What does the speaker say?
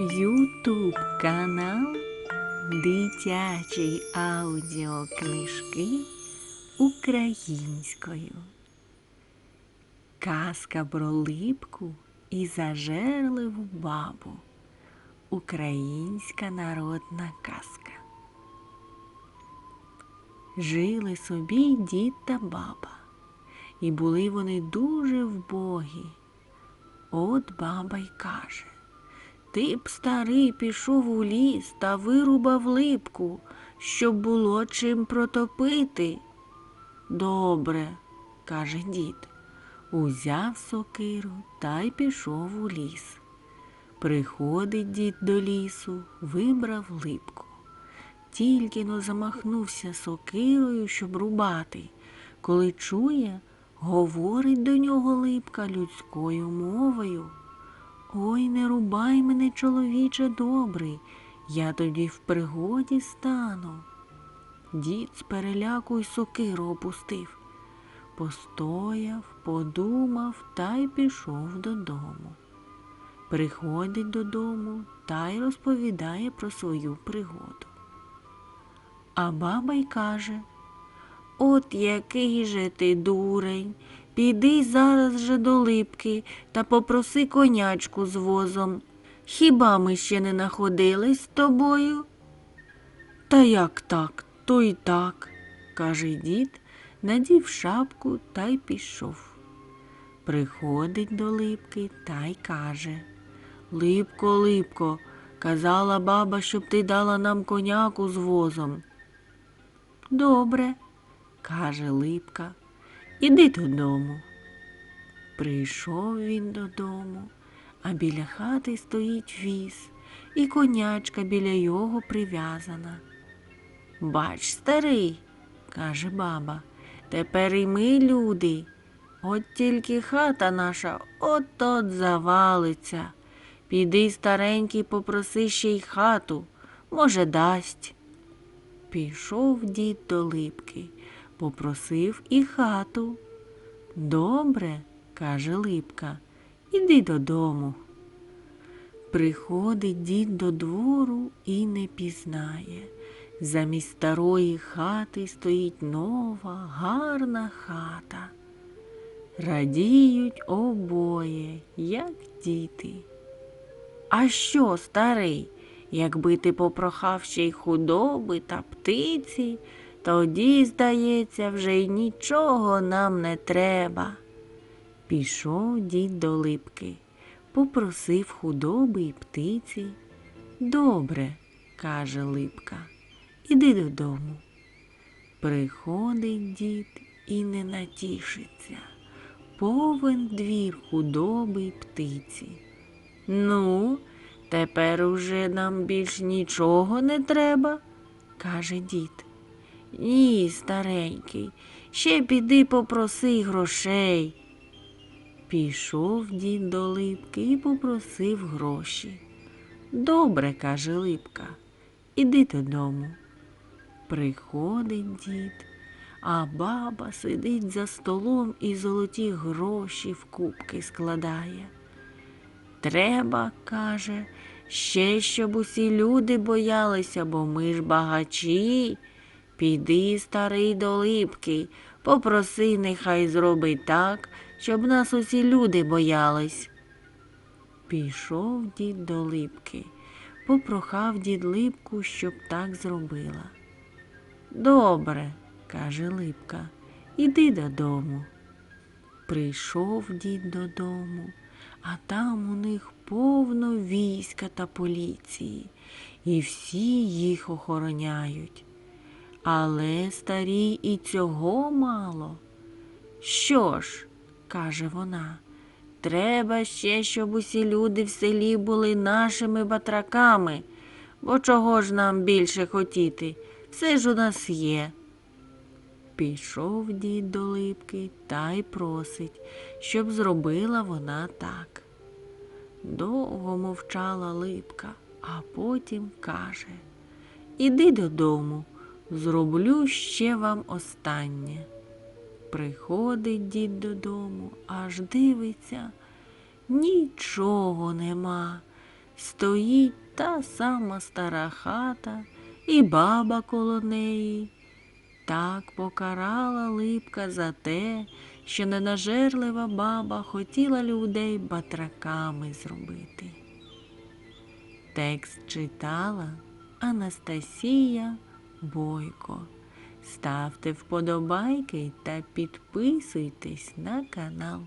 Ютуб канал Дитячі аудіокнижки українською. Казка про липку і зажерливу бабу. Українська народна казка. Жили собі дід та баба, і були вони дуже вбогі. От баба й каже Ти б, старий, пішов у ліс та вирубав липку, щоб було чим протопити. Добре, каже дід, узяв сокиру та й пішов у ліс. Приходить дід до лісу, вибрав липку. Тільки но замахнувся сокирою, щоб рубати, коли чує, говорить до нього липка людською мовою. Ой, не рубай мене, чоловіче добрий, я тоді в пригоді стану. Дід з переляку й сокиру опустив, постояв, подумав та й пішов додому. Приходить додому та й розповідає про свою пригоду. А баба й каже От який же ти дурень, піди зараз же до липки та попроси конячку з возом. Хіба ми ще не находились з тобою? Та як так, то й так, каже дід, надів шапку та й пішов. Приходить до липки та й каже Липко, липко, казала баба, щоб ти дала нам коняку з возом. Добре, каже Липка, іди додому. Прийшов він додому, а біля хати стоїть віз, і конячка біля його прив'язана. Бач, старий, каже баба, тепер і ми люди. От тільки хата наша от-от завалиться. Піди, старенький, попроси ще й хату, може, дасть. Пішов дід до липки, попросив і хату. Добре, каже Липка, іди додому. Приходить дід до двору і не пізнає. Замість старої хати стоїть нова, гарна хата. Радіють обоє, як діти. А що, старий? Якби ти попрохав ще й худоби та птиці, тоді, здається, вже й нічого нам не треба. Пішов дід до липки, попросив худоби й птиці. Добре, каже липка, іди додому. Приходить дід і не натішиться. Повен двір худоби й птиці. Ну, Тепер уже нам більш нічого не треба, каже дід. Ні, старенький, ще піди попроси грошей. Пішов дід до липки і попросив гроші. Добре, каже Липка, іди додому. Приходить дід, а баба сидить за столом і золоті гроші в кубки складає. Треба, каже, ще щоб усі люди боялися, бо ми ж багачі. Піди, старий до липки, попроси, нехай зробить так, щоб нас усі люди боялись. Пішов дід до липки, попрохав дід липку, щоб так зробила. Добре, каже Липка, іди додому. Прийшов дід додому а там у них повно війська та поліції, і всі їх охороняють. Але старій і цього мало. Що ж, каже вона, треба ще, щоб усі люди в селі були нашими батраками, бо чого ж нам більше хотіти? Все ж у нас є. Пішов дід до липки та й просить, щоб зробила вона так. Довго мовчала липка, а потім каже Іди додому, зроблю ще вам останнє. Приходить дід додому, аж дивиться, нічого нема. стоїть та сама стара хата і баба коло неї. Так покарала липка за те, що ненажерлива баба хотіла людей батраками зробити. Текст читала Анастасія Бойко. Ставте вподобайки та підписуйтесь на канал.